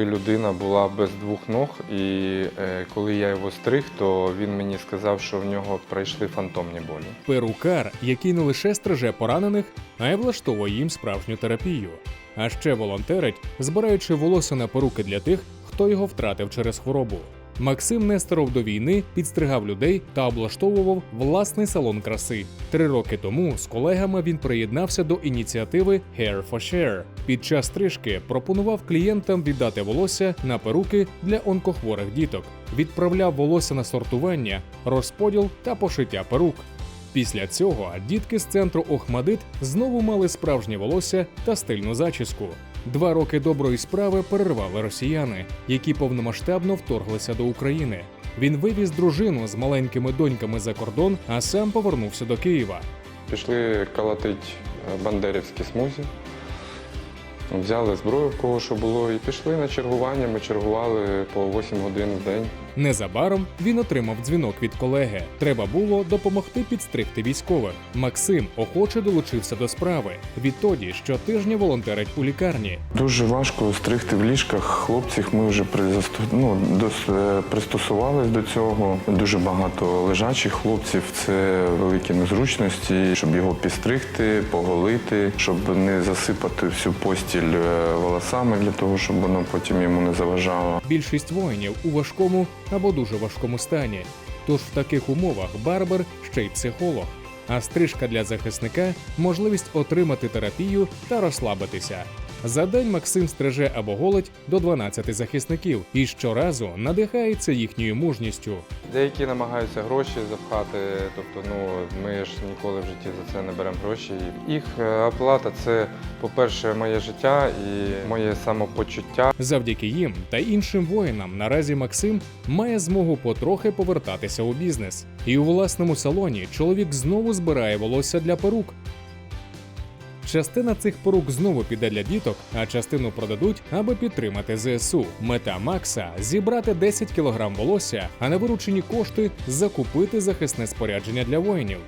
Людина була без двох ног, і е, коли я його стриг, то він мені сказав, що в нього пройшли фантомні болі. Перукар, який не лише стриже поранених, а й влаштовує їм справжню терапію. А ще волонтерить, збираючи волосся на поруки для тих, хто його втратив через хворобу. Максим Нестеров до війни підстригав людей та облаштовував власний салон краси. Три роки тому з колегами він приєднався до ініціативи Hair for Share. Під час стрижки пропонував клієнтам віддати волосся на перуки для онкохворих діток, відправляв волосся на сортування, розподіл та пошиття перук. Після цього дітки з центру Охмадит знову мали справжнє волосся та стильну зачіску. Два роки доброї справи перервали росіяни, які повномасштабно вторглися до України. Він вивіз дружину з маленькими доньками за кордон, а сам повернувся до Києва. Пішли колотить е, бандерівські смузі. Взяли зброю, в кого що було, і пішли на чергування. Ми чергували по 8 годин в день. Незабаром він отримав дзвінок від колеги. Треба було допомогти підстригти військових. Максим охоче долучився до справи. Відтоді щотижня волонтерить у лікарні. Дуже важко стригти в ліжках. Хлопців ми вже призасту... ну, дос... е, пристосувались до цього. Дуже багато лежачих хлопців. Це великі незручності, щоб його підстригти, поголити, щоб не засипати всю постіль е, волосами для того, щоб воно потім йому не заважало. Більшість воїнів у важкому або дуже важкому стані. Тож в таких умовах барбер ще й психолог. А стрижка для захисника можливість отримати терапію та розслабитися. За день Максим стриже або голить до 12 захисників і щоразу надихається їхньою мужністю. Деякі намагаються гроші запхати, тобто ну ми ж ніколи в житті за це не беремо гроші. Їх е, оплата це, по-перше, моє життя і моє самопочуття. Завдяки їм та іншим воїнам наразі Максим має змогу потрохи повертатися у бізнес. І у власному салоні чоловік знову збирає волосся для перук. Частина цих порук знову піде для діток, а частину продадуть, аби підтримати ЗСУ. Мета Макса зібрати 10 кг волосся, а на виручені кошти закупити захисне спорядження для воїнів.